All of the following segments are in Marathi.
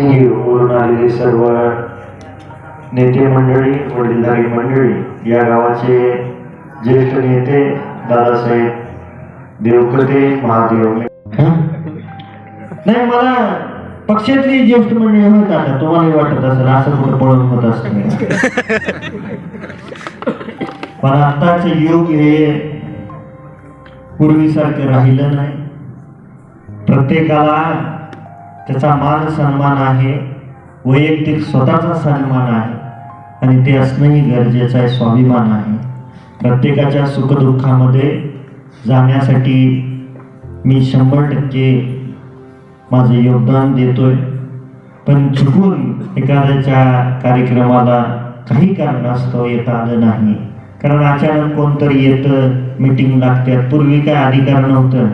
सिंगीवरून आलेले सर्व नेते मंडळी वडीलधारी मंडळी या गावाचे ज्येष्ठ नेते दादासाहेब देवकते महादेव. नाही मला पक्षातली ज्येष्ठ मंडळी होत आता. तुम्हाला वाटत असेल असं कुठं पळून होत असत. पण आताच युग हे पूर्वीसारखं राहिलं नाही. प्रत्येकाला त्याचा मान सन्मान आहे वैयक्तिक स्वतःचा सन्मान आहे आणि ते असणंही गरजेचं आहे स्वाभिमान आहे. प्रत्येकाच्या सुखदुःखामध्ये जाण्यासाठी मी शंभर टक्के माझं योगदान देतोय. पण चुकून एखाद्याच्या कार्यक्रमाला काही कारणास्तव येता आलं नाही. कारण अचानक कोणतरी येतं मीटिंग लागते पूर्वी काय अधिकार नव्हतं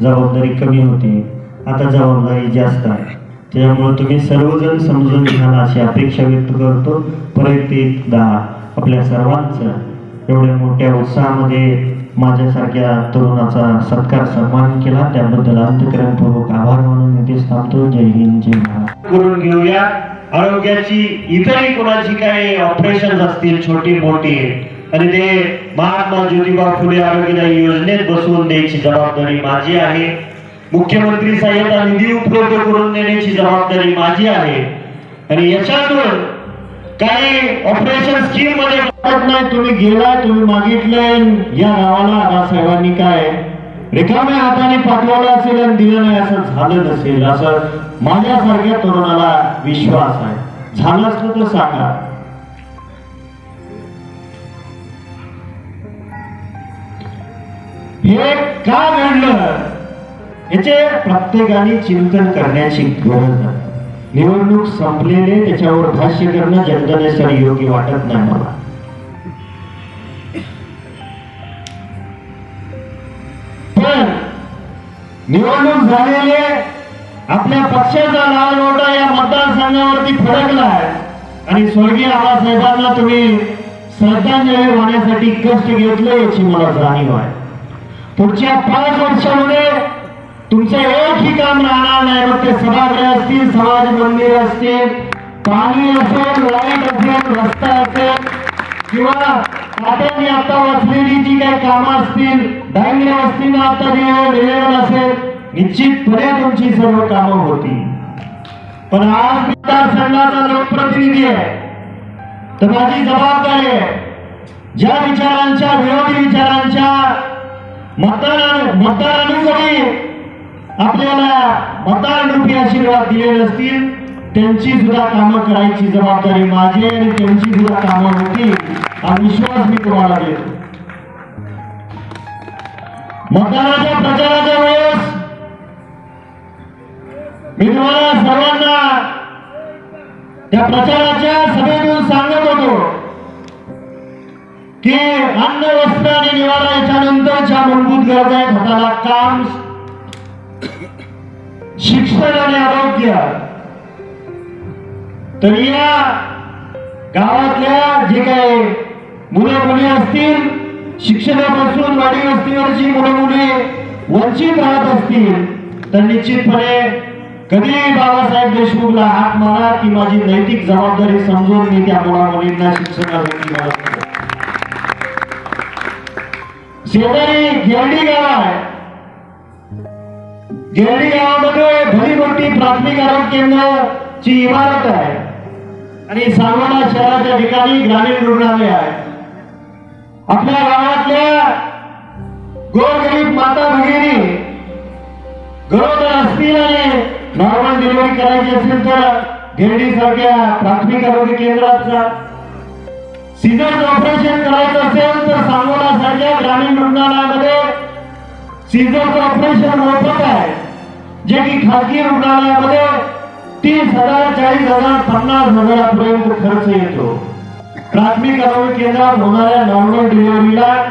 जबाबदारी कमी होती. आता जबाबदारी जास्त आहे. त्यामुळे तुम्ही सर्वजण समजून घ्याल अशी अपेक्षा व्यक्त करतो. परत एकदा आपल्या सर्वांचं एवढ्या मोठ्या उत्साहामध्ये माझ्यासारख्या तरुणाचा सत्कार सन्मान केला. त्याबद्दल अंतकरणपूर्वक आभार मानून इथे थांबतो. जय हिंद जय करून घेऊया. आरोग्याची इतरही कोणाची काही ऑपरेशन असतील छोटी मोठी आणि ते महात्मा ज्योतिबा फुले आरोग्यदायी योजनेत बसवून द्यायची जबाबदारी माझी आहे. मुख्यमंत्री साहेबांना निधी उपलब्ध करून देण्याची जबाबदारी माझी आहे. आणि याच्यातून काही ऑपरेशन स्कीममध्ये नाही तुम्ही गेला तुम्ही मागितलंय या गावाला दादासाहेबांनी काय रिकाम्या हाताने पाठवलं असेल आणि दिलं नाही असं झालं नसेल असं माझ्यासारख्या तरुणाला विश्वास आहे. झालं असलं तर सांगा. हे का घडलं? याचे प्रत्येकाने चिंतन करण्याची गरज आहे निवडणूक संपलेले त्याच्यावर भाष्य करणं जनतेसाठी योग्य वाटत नाही मला. पण निवडणूक झालेले आपल्या पक्षाचा लाल ओटा या मतदारसंघावरती फडकलाय. आणि स्वर्गीय आबासाहेबांना तुम्ही श्रद्धांजली वाहण्यासाठी कष्ट घेतले याची मला जाणीव आहे. पुढच्या पाच वर्षामध्ये तुमचं एकही काम राहणार नाही मग ते सभागृह असतील समाज मंदिर असतील पाणी असेल लाइट असेल रस्ता असेल किंवा तात्यांनी आता वाचलेली जी काही कामं असतील डांगल्या वस्तीनं आता निवेदन असेल निश्चितपणे तुमची सर्व कामं होती पण आज मतदारसंघाचा लोकप्रतिनिधी आहे. तर माझी जबाबदारी आहे. ज्या विचारांच्या विरोधी विचारांच्या मतदार मतदारांनी जरी आपल्याला मतदार रूपी आशीर्वाद दिलेले असतील त्यांची सुद्धा कामं करायची जबाबदारी माझी आणि त्यांची सुद्धा कामं होती. हा विश्वास मी तुम्हाला देतो. मतदानाच्या प्रचाराच्या वेळेस मी तुम्हाला सर्वांना त्या प्रचाराच्या सभेतून सांगत होतो की अन्न वस्त्र आणि निवारा याच्यानंतरच्या मूलभूत गरजा आहेत. हाताला काम शिक्षण आणि आरोग्य. तर या गावातल्या जे काही मुलं मुली असतील शिक्षणापासून वाढी वस्तीवरची मुलं मुली वंचित राहत असतील तर निश्चितपणे कधी बाबासाहेब देशमुखला हात मारा ती माझी नैतिक जबाबदारी समजून मी त्या मुला मुलींना शिक्षणासाठी शेजारी गिरडी गाव आहे. जेवढी गावामध्ये भली मोठी प्राथमिक आरोग्य केंद्राची इमारत आहे आणि सांगोला शहराच्या ठिकाणी ग्रामीण रुग्णालय आहे. आपल्या गावातल्या गोरगरीब माता भगिनी गरोदर असतील आणि नॉर्मल डिलिव्हरी करायची असेल तर घेरडी सारख्या प्राथमिक आरोग्य केंद्राचा जा ऑपरेशन करायचं असेल तर सांगोला सारख्या ग्रामीण रुग्णालयामध्ये सीझरचं ऑपरेशन मोफत आहे. जे की खासगी रुग्णालयामध्ये तीस हजार चाळीस हजार पन्नास हजारापर्यंत खर्च येतो. प्राथमिक आरोग्य केंद्रात होणाऱ्या नॉर्मल डिलिव्हरीला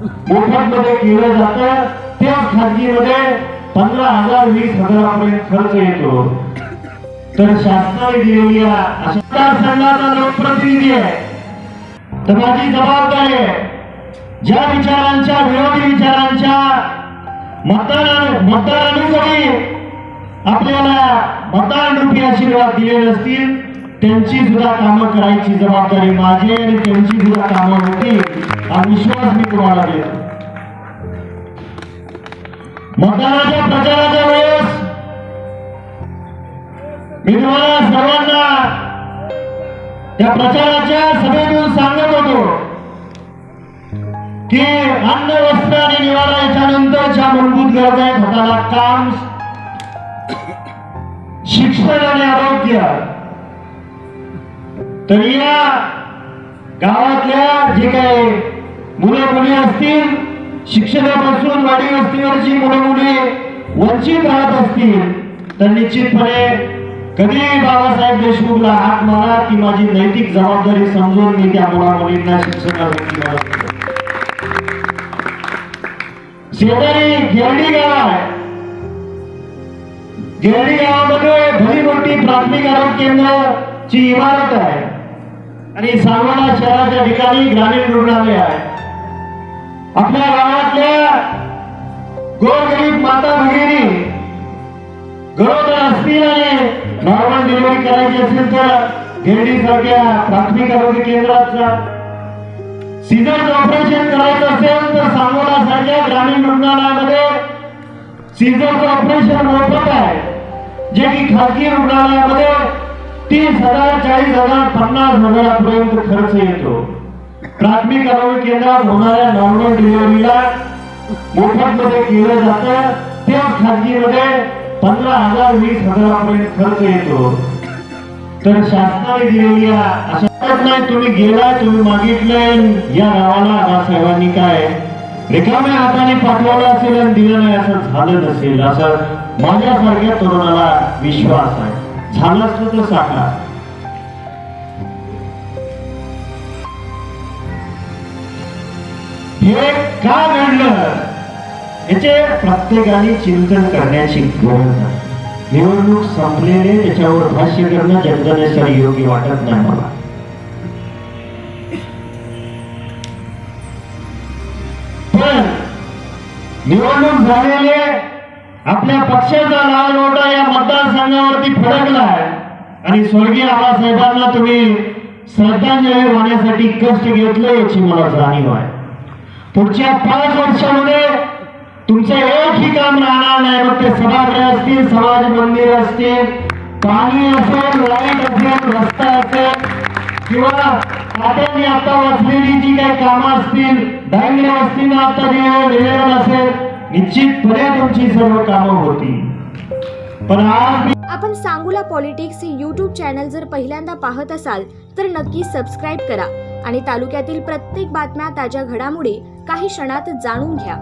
मोफत मध्ये केलं जातं. त्याच खासगीमध्ये पंधरा हजार वीस हजारापर्यंत खर्च येतो. तर शासनाने दिलेल्या अशा संघाचा लोकप्रतिनिधी आहे. तर माझी जबाबदारी आहे. ज्या विचारांच्या विरोधी विचारांच्या मतदार मतदारांनी आपल्याला मतदान रूपी आशीर्वाद दिलेले असतील त्यांची सुद्धा कामं करायची जबाबदारी माझी आणि त्यांची सुद्धा कामं होती हा विश्वास मी तुम्हाला देतो. मतदानाच्या प्रचाराच्या वेळेस मी तुम्हाला सर्वांना त्या प्रचाराच्या सभेतून सांगत होतो की अन्न वस्त्र आणि निवारा ज्या मूलभूत गरजा आहेत हाताला काम शिक्षण आणि आरोग्य तर या गावातल्या जे काही मुलं मुली असतील शिक्षणापासून वाढी वस्तीवरची मुलं मुली वंचित राहत असतील तर निश्चितपणे कधी बाबासाहेब देशमुखला हात मारा ती माझी नैतिक जबाबदारी समजून मी त्या मुला मुलींना शिक्षणासाठी मदत करेन. शेजारी गिरडी गाव. आहे गिरडी गावामध्ये भली मोठी प्राथमिक आरोग्य केंद्राची इमारत आहे. आणि सांगोला शहराच्या ठिकाणी ग्रामीण रुग्णालय आहे. आपल्या गावातल्या गोरगरीब माता भगिनी गरोदर असतील आणि नॉर्मल डिलिव्हरी करायची असेल तर गिरडी सारख्या प्राथमिक आरोग्य केंद्राचा सिजर ऑपरेशन करायचं असेल तर सांगोला सारख्या ग्रामीण रुग्णालयामध्ये सीझरचं ऑपरेशन मोफत आहे. जे की खाजगी रुग्णालयामध्ये तीस हजार चाळीस हजार पन्नास हजारापर्यंत खर्च येतो. प्राथमिक आरोग्य केंद्रात होणाऱ्या नॉर्मल डिलिव्हरीला मोफत मध्ये केलं जातं. तेच खाजगीमध्ये पंधरा हजार वीस हजारापर्यंत खर्च येतो. तर शासनाने दिलेली अशा नाही तुम्ही गेला तुम्ही मागितलंय या गावाला आबासाहेबांनी काय? रिकाम्या हाताने पाठवलं असेल आणि दिलं नाही असं झालं नसेल असं माझ्यासारख्या तरुणाला विश्वास आहे. झालं असलं तर सांगा हे का घडलं? याचे प्रत्येकाने चिंतन करण्याची गरज आहे. निवडणूक संपलेले त्याच्यावर भाष्य करणं जनतेसाठी योग्य वाटत नाही मला. पण निवडणूक झालेले आपल्या पक्षाचा लाल ओटा या मतदारसंघावरती फडकलाय आणि स्वर्गीय आबासाहेबांना तुम्ही श्रद्धांजली वाहण्यासाठी कष्ट घेतले याची मला जाणीव आहे. पुढच्या पाच वर्षामध्ये तुमचं एकही काम राहणार नाही मग ते सभागृह असतील समाज मंदिर असतील पाणी असेल लाइट असेल रस्ता असेल किंवा तात्यांनी आता वाचलेली जी काही कामं असतील डांगरे असतील आता जे दिलेलं असेल निश्चितपणे तुमची सर्व कामं होती पण आज आपण सांगूला पॉलिटिक्स हे यूट्यूब चॅनल जर पहिल्यांदा पाहत असाल तर नक्की सबस्क्राईब करा आणि तालुक्यातील प्रत्येक बातम्या ताज्या घडामोडी काही क्षणात जाणून घ्या.